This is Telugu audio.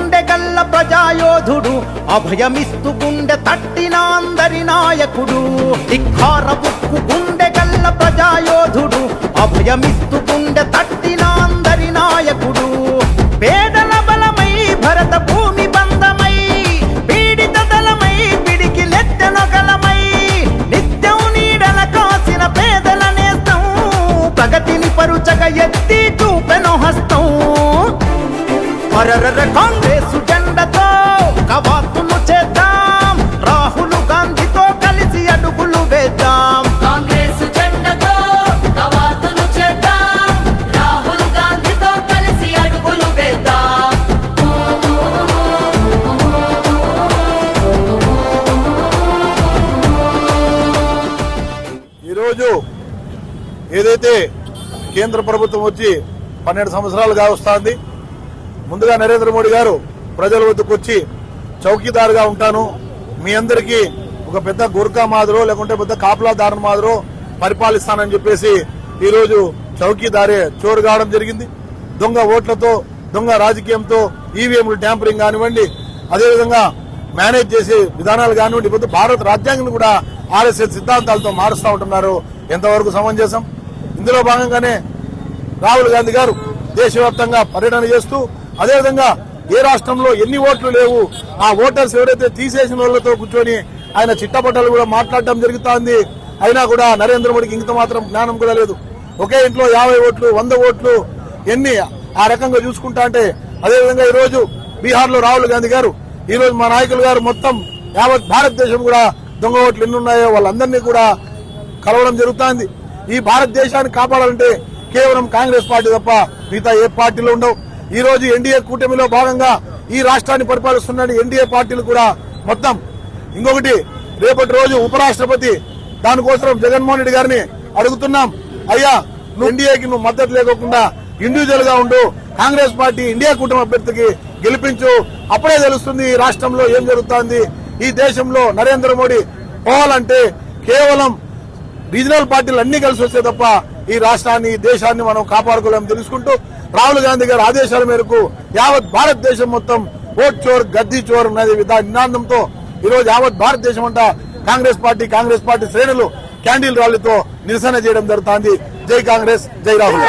గుండె గల్ల ప్రజాయోధుడు అభయమిస్తు గుండె తట్టిన అందరి నాయకుడు. ధిక్కార బుక్కు గుండె గల్ల ప్రజాయోధుడు అభయమిస్తు గుండె తట్టిన అందరి నాయకుడు. పేదల బలమై భరత భూమి బంధమై పీడిత దళమై పిడికి లెత్తెనొకలమై నిత్యం నీడల కాసిన పేదల నేస్తం ప్రగతిని పరుచగ ఎత్తి మరర కాంగ్రెసు జెండతో కవాతును చేద్దాం. రాహుల్ గాంధీతో కలిసి అడుగులు వేద్దాం. కాంగ్రెస్ జెండతో కవాతులు చేద్దాం. రాహుల్ గాంధీతో కలిసి అడుగులు వేద్దాం. ఈరోజు ఏదైతే కేంద్ర ప్రభుత్వం వచ్చి పన్నెండు సంవత్సరాలుగా వస్తోంది ముందుగా నరేంద్ర మోడీ గారు ప్రజల వద్దకు వచ్చి చౌకీదారుగా ఉంటాను. మీ అందరికీ ఒక పెద్ద గుర్కా మాదిరో లేకుంటే పెద్ద కాపలాదారు మాదిరో పరిపాలిస్తానని చెప్పేసి ఈరోజు చౌకీదారే చోరు కావడం జరిగింది. దొంగ ఓట్లతో దొంగ రాజకీయంతో ఈవీఎంలు ట్యాంపరింగ్ కానివ్వండి అదేవిధంగా మేనేజ్ చేసే విధానాలు కానివ్వండి ఇప్పుడు భారత రాజ్యాంగం కూడా ఆర్ఎస్ఎస్ సిద్ధాంతాలతో మారుస్తూ ఉంటున్నారు. ఎంతవరకు సమంజసం? ఇందులో భాగంగానే రాహుల్ గాంధీ గారు దేశవ్యాప్తంగా పర్యటన చేస్తూ అదేవిధంగా ఏ రాష్ట్రంలో ఎన్ని ఓట్లు లేవు ఆ ఓటర్స్ ఎవరైతే తీసేసిన వాళ్ళతో కూర్చొని ఆయన చిట్టపట్టలు కూడా మాట్లాడటం జరుగుతోంది. అయినా కూడా నరేంద్ర మోడీకి ఇంత మాత్రం జ్ఞానం కూడా లేదు. ఒకే ఇంట్లో యాభై ఓట్లు వంద ఓట్లు ఎన్ని ఆ రకంగా చూసుకుంటా అంటే అదేవిధంగా ఈరోజు బీహార్లో రాహుల్ గాంధీ గారు ఈ రోజు మా నాయకులు గారు మొత్తం యావత్ భారతదేశం కూడా దొంగ ఓట్లు ఎన్ని ఉన్నాయో వాళ్ళందరినీ కూడా కలవడం జరుగుతోంది. ఈ భారతదేశాన్ని కాపాడాలంటే కేవలం కాంగ్రెస్ పార్టీ తప్ప మిగతా ఏ పార్టీలు ఉండవు. ఈ రోజు ఎన్డీఏ కూటమిలో భాగంగా ఈ రాష్ట్రాన్ని పరిపాలిస్తున్న ఎన్డీఏ పార్టీలు కూడా మొత్తం. ఇంకొకటి రేపటి రోజు ఉపరాష్ట్రపతి దానికోసం జగన్మోహన్ రెడ్డి గారిని అడుగుతున్నాం. అయ్యా నువ్వు ఎన్డీఏకి నువ్వు మద్దతు లేకోకుండా ఇండివిజువల్గా ఉండు కాంగ్రెస్ పార్టీ ఇండియా కూటమి అభ్యర్థికి గెలిపించు. అప్పుడే తెలుస్తుంది ఈ రాష్ట్రంలో ఏం జరుగుతోంది. ఈ దేశంలో నరేంద్ర మోడీ పోవాలంటే కేవలం రీజనల్ పార్టీలు అన్ని కలిసి వస్తే తప్ప ఈ రాష్ట్రాన్ని ఈ దేశాన్ని మనం కాపాడుకోలేము తెలుసుకుంటూ రాహుల్ గాంధీ గారి ఆదేశాల మేరకు యావత్ భారతదేశం మొత్తం ఓట్ చోర్ గద్దీ చోర్ అనేది నినాదంతో ఈ రోజు యావత్ భారతదేశం అంతా కాంగ్రెస్ పార్టీ కాంగ్రెస్ పార్టీ శ్రేణులు క్యాండిల్ ర్యాలీతో నిరసన చేయడం జరుగుతోంది. జై కాంగ్రెస్ జై రాహుల్.